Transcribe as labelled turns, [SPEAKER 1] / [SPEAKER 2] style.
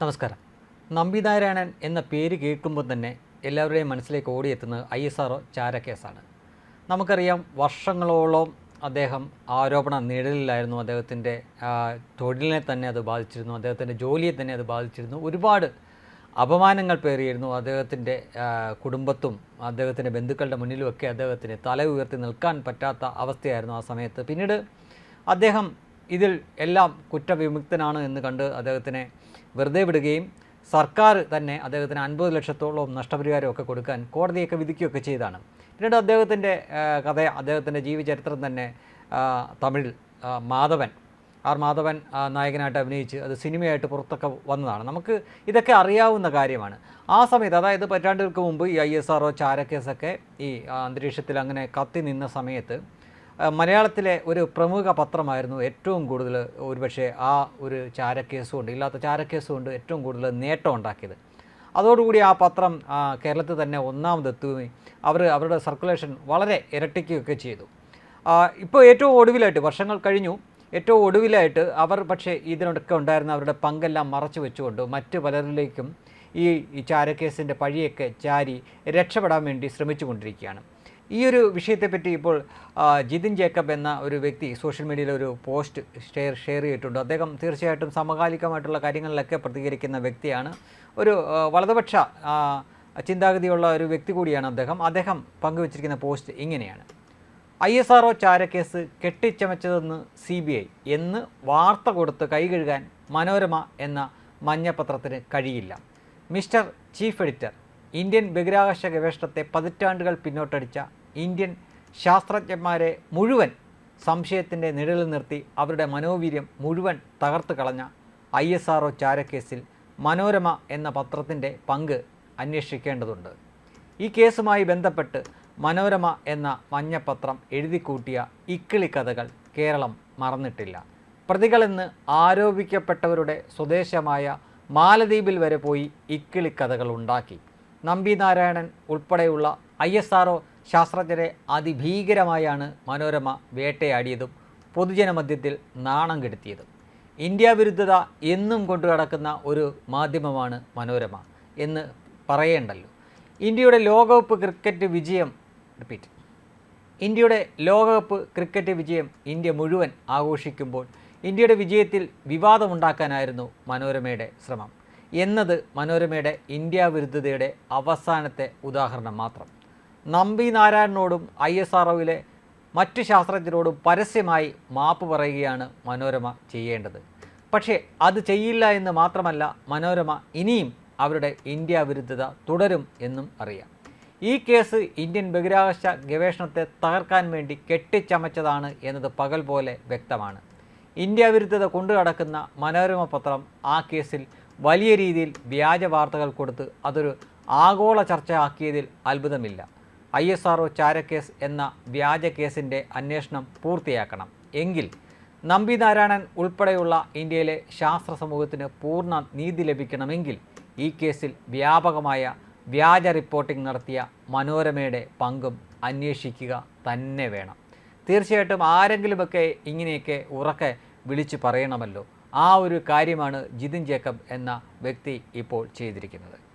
[SPEAKER 1] നമസ്കാരം. നമ്പിനാരായണൻ എന്ന പേര് കേൾക്കുമ്പോൾ തന്നെ എല്ലാവരുടെയും മനസ്സിലേക്ക് ഓടിയെത്തുന്നത് ഐ എസ് ആർ ചാരക്കേസാണ്. നമുക്കറിയാം വർഷങ്ങളോളം അദ്ദേഹം ആരോപണ നിഴലിലായിരുന്നു. അദ്ദേഹത്തിന്റെ തൊഴിലിനെ തന്നെ അത് ബാധിച്ചിരുന്നു. അദ്ദേഹത്തിന്റെ ജോലിയെ തന്നെ അത് ബാധിച്ചിരുന്നു. ഒരുപാട് അപമാനങ്ങൾ പേറിയിരുന്നു അദ്ദേഹത്തിന്റെ കുടുംബത്തും അദ്ദേഹത്തിന്റെ ബന്ധുക്കളുടെ മുന്നിലുമൊക്കെ അദ്ദേഹത്തിന് തല ഉയർത്തി നിൽക്കാൻ പറ്റാത്ത അവസ്ഥയായിരുന്നു ആ സമയത്ത്. പിന്നീട് അദ്ദേഹം ഇതിൽ എല്ലാം കുറ്റവിമുക്തനാണ് എന്ന് കണ്ട് അദ്ദേഹത്തിനെ വെറുതെ വിടുകയും സർക്കാർ തന്നെ അദ്ദേഹത്തിന് അൻപത് ലക്ഷത്തോളം നഷ്ടപരിഹാരമൊക്കെ കൊടുക്കാൻ കോടതിയൊക്കെ വിധിക്കുകയൊക്കെ ചെയ്താണ്. പിന്നീട് അദ്ദേഹത്തിന്റെ കഥ അദ്ദേഹത്തിന്റെ ജീവചരിത്രം തന്നെ തമിഴിൽ മാധവൻ ആർ മാധവൻ നായകനായിട്ട് അഭിനയിച്ച് അത് സിനിമയായിട്ട് പുറത്തൊക്കെ വന്നതാണ്. നമുക്ക് ഇതൊക്കെ അറിയാവുന്ന കാര്യമാണ്. ആ സമയത്ത് അതായത് പറ്റാണ്ടുകൾക്ക് മുമ്പ് ഈ ഐ എസ് ആർ ഒ ചാരക്കേസൊക്കെ ഈ അന്തരീക്ഷത്തിൽ അങ്ങനെ കത്തി നിന്ന സമയത്ത് മലയാളത്തിലെ ഒരു പ്രമുഖ പത്രമായിരുന്നു ഏറ്റവും കൂടുതൽ ഒരുപക്ഷെ ആ ഒരു ചാരക്കേസും ഉണ്ട് ഇല്ലാത്ത ചാരക്കേസും ഉണ്ട് ഏറ്റവും കൂടുതൽ നേട്ടം ഉണ്ടാക്കിയത്. അതോടുകൂടി ആ പത്രം കേരളത്തിൽ തന്നെ ഒന്നാമതെത്തുകയും അവർ അവരുടെ സർക്കുലേഷൻ വളരെ ഇരട്ടിക്കുകയൊക്കെ ചെയ്തു. ഇപ്പോൾ ഏറ്റവും ഒടുവിലായിട്ട് വർഷങ്ങൾ കഴിഞ്ഞു. ഏറ്റവും ഒടുവിലായിട്ട് അവർ പക്ഷേ ഇതിനൊക്കെ ഉണ്ടായിരുന്ന അവരുടെ പങ്കെല്ലാം മറച്ചു വെച്ചുകൊണ്ട് മറ്റ് പലരിലേക്കും ഈ ചാരക്കേസിന്റെ പഴിയൊക്കെ ചാരി രക്ഷപ്പെടാൻ വേണ്ടി ശ്രമിച്ചുകൊണ്ടിരിക്കുകയാണ്. ഈ ഒരു വിഷയത്തെപ്പറ്റി ഇപ്പോൾ ജിതിൻ ജേക്കബ് എന്ന ഒരു വ്യക്തി സോഷ്യൽ മീഡിയയിൽ ഒരു പോസ്റ്റ് ഷെയർ ഷെയർ ചെയ്തിട്ടുണ്ട്. അദ്ദേഹം തീർച്ചയായിട്ടും സമകാലികമായിട്ടുള്ള കാര്യങ്ങളിലൊക്കെ പ്രതികരിക്കുന്ന വ്യക്തിയാണ്. ഒരു വലതുപക്ഷ ചിന്താഗതിയുള്ള ഒരു വ്യക്തി കൂടിയാണ് അദ്ദേഹം. അദ്ദേഹം പങ്കുവച്ചിരിക്കുന്ന പോസ്റ്റ് ഇങ്ങനെയാണ്. ഐ എസ് ആർ ഒ ചാരക്കേസ് കെട്ടിച്ചമച്ചതെന്ന് സി ബി ഐ എന്ന് വാർത്ത കൊടുത്ത് കൈകഴുകാൻ മനോരമ എന്ന മഞ്ഞപത്രത്തിന് കഴിയില്ല. മിസ്റ്റർ ചീഫ് എഡിറ്റർ ഇന്ത്യൻ ബഹിരാകാശ ഗവേഷണത്തെ പതിറ്റാണ്ടുകൾ പിന്നോട്ടടിച്ച ഇന്ത്യൻ ശാസ്ത്രജ്ഞന്മാരെ മുഴുവൻ സംശയത്തിന്റെ നിഴലിൽ നിർത്തി അവരുടെ മനോവീര്യം മുഴുവൻ തകർത്ത് കളഞ്ഞ ഐ എസ് ആർ ഒ ചാരക്കേസിൽ മനോരമ എന്ന പത്രത്തിന്റെ പങ്ക് അന്വേഷിക്കേണ്ടതുണ്ട്. ഈ കേസുമായി ബന്ധപ്പെട്ട് മനോരമ എന്ന മഞ്ഞപ്പത്രം എഴുതിക്കൂട്ടിയ ഇക്കിളി കഥകൾ കേരളം മറന്നിട്ടില്ല. പ്രതികളെന്ന് ആരോപിക്കപ്പെട്ടവരുടെ സ്വദേശമായ മാലദ്വീപിൽ വരെ പോയി ഇക്കിളി കഥകൾ ഉണ്ടാക്കി. നമ്പി നാരായണൻ ഉൾപ്പെടെയുള്ള ഐ എസ് ആർ ശാസ്ത്രജ്ഞരെ അതിഭീകരമായാണ് മനോരമ വേട്ടയാടിയതും പൊതുജനമധ്യത്തിൽ നാണം കെടുത്തിയതും. ഇന്ത്യ വിരുദ്ധത എന്നും കൊണ്ടു നടക്കുന്ന ഒരു മാധ്യമമാണ് മനോരമ എന്ന് പറയേണ്ടല്ലോ. ഇന്ത്യയുടെ ലോകകപ്പ് ക്രിക്കറ്റ് വിജയം റിപ്പീറ്റ് ഇന്ത്യയുടെ ലോകകപ്പ് ക്രിക്കറ്റ് വിജയം ഇന്ത്യ മുഴുവൻ ആഘോഷിക്കുമ്പോൾ ഇന്ത്യയുടെ വിജയത്തിൽ വിവാദമുണ്ടാക്കാനായിരുന്നു മനോരമയുടെ ശ്രമം. എന്നത് മനോരമയുടെ ഇന്ത്യ വിരുദ്ധതയുടെ അവസാനത്തെ ഉദാഹരണം മാത്രം. നമ്പി നാരായണനോടും ഐ എസ് ആർ മറ്റ് ശാസ്ത്രജ്ഞരോടും പരസ്യമായി മാപ്പ് പറയുകയാണ് മനോരമ ചെയ്യേണ്ടത്. പക്ഷേ അത് ചെയ്യില്ല എന്ന് മാത്രമല്ല മനോരമ ഇനിയും അവരുടെ ഇന്ത്യ വിരുദ്ധത തുടരും എന്നും അറിയാം. ഈ കേസ് ഇന്ത്യൻ ബഹിരാകാശ ഗവേഷണത്തെ തകർക്കാൻ വേണ്ടി കെട്ടിച്ചമച്ചതാണ് എന്നത് പകൽ പോലെ വ്യക്തമാണ്. ഇന്ത്യ വിരുദ്ധത കൊണ്ടുനടക്കുന്ന മനോരമ പത്രം ആ കേസിൽ വലിയ രീതിയിൽ വ്യാജ വാർത്തകൾ കൊടുത്ത് അതൊരു ആഗോള ചർച്ചയാക്കിയതിൽ അത്ഭുതമില്ല. ഐ എസ് ആർ ചാരക്കേസ് എന്ന വ്യാജ കേസിന്റെ അന്വേഷണം പൂർത്തിയാക്കണം. എങ്കിൽ നമ്പി നാരായണൻ ഉൾപ്പെടെയുള്ള ഇന്ത്യയിലെ ശാസ്ത്ര സമൂഹത്തിന് പൂർണ നീതി ലഭിക്കണമെങ്കിൽ ഈ കേസിൽ വ്യാപകമായ വ്യാജ റിപ്പോർട്ടിംഗ് നടത്തിയ മനോരമയുടെ പങ്കും അന്വേഷിക്കുക തന്നെ വേണം. തീർച്ചയായിട്ടും ആരെങ്കിലുമൊക്കെ ഇങ്ങനെയൊക്കെ ഉറക്കെ വിളിച്ചു പറയണമല്ലോ. ആ ഒരു കാര്യമാണ് ജിതിൻ ജേക്കബ് എന്ന വ്യക്തി ഇപ്പോൾ ചെയ്തിരിക്കുന്നത്.